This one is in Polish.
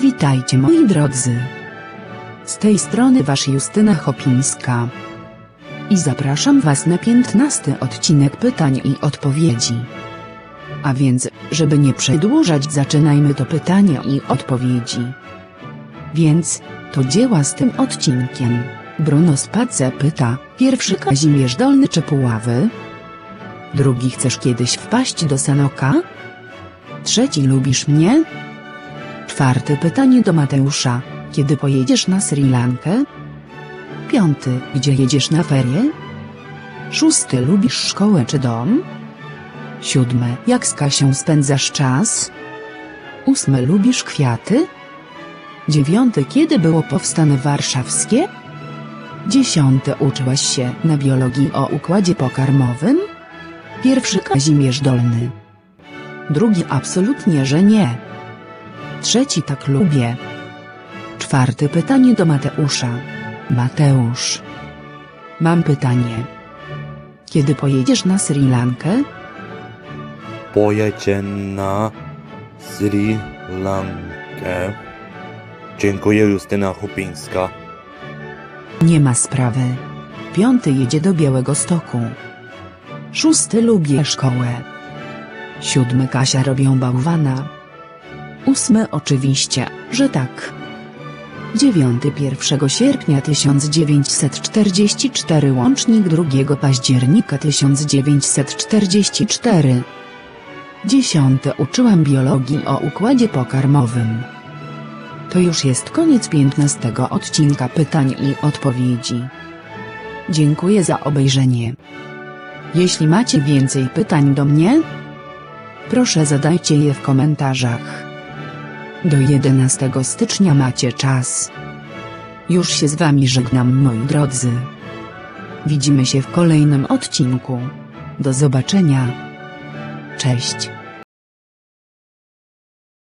Witajcie moi drodzy. Z tej strony wasz Justyna Chopińska. I zapraszam was na 15 odcinek pytań i odpowiedzi. A więc, żeby nie przedłużać zaczynajmy to pytania i odpowiedzi. Więc, to dzieła z tym odcinkiem. Bruno Space pyta, pierwszy Kazimierz Dolny czy Puławy? Drugi chcesz kiedyś wpaść do Sanoka? Trzeci lubisz mnie? Czwarte pytanie do Mateusza, kiedy pojedziesz na Sri Lankę? Piąty, gdzie jedziesz na ferie? Szósty, lubisz szkołę czy dom? Siódme, jak z Kasią spędzasz czas? Ósme, lubisz kwiaty? Dziewiąty, kiedy było powstane warszawskie? Dziesiąte, uczyłaś się na biologii o układzie pokarmowym? Pierwszy Kazimierz Dolny. Drugi absolutnie, że nie. Trzeci tak lubię. Czwarte pytanie do Mateusza. Mateusz. Mam pytanie. Kiedy pojedziesz na Sri Lankę? Pojedzie na Sri Lankę. Dziękuję Justyna Chupińska. Nie ma sprawy. Piąty jedzie do Białego Stoku. Szósty lubię szkołę. Siódmy Kasia robią bałwana. Ósmy oczywiście, że tak. Dziewiąty 1 sierpnia 1944 łącznik 2 października 1944. Dziesiąte uczyłam biologii o układzie pokarmowym. To już jest koniec 15 odcinka pytań i odpowiedzi. Dziękuję za obejrzenie. Jeśli macie więcej pytań do mnie, proszę zadajcie je w komentarzach. Do 11 stycznia macie czas. Już się z wami żegnam moi drodzy. Widzimy się w kolejnym odcinku. Do zobaczenia. Cześć.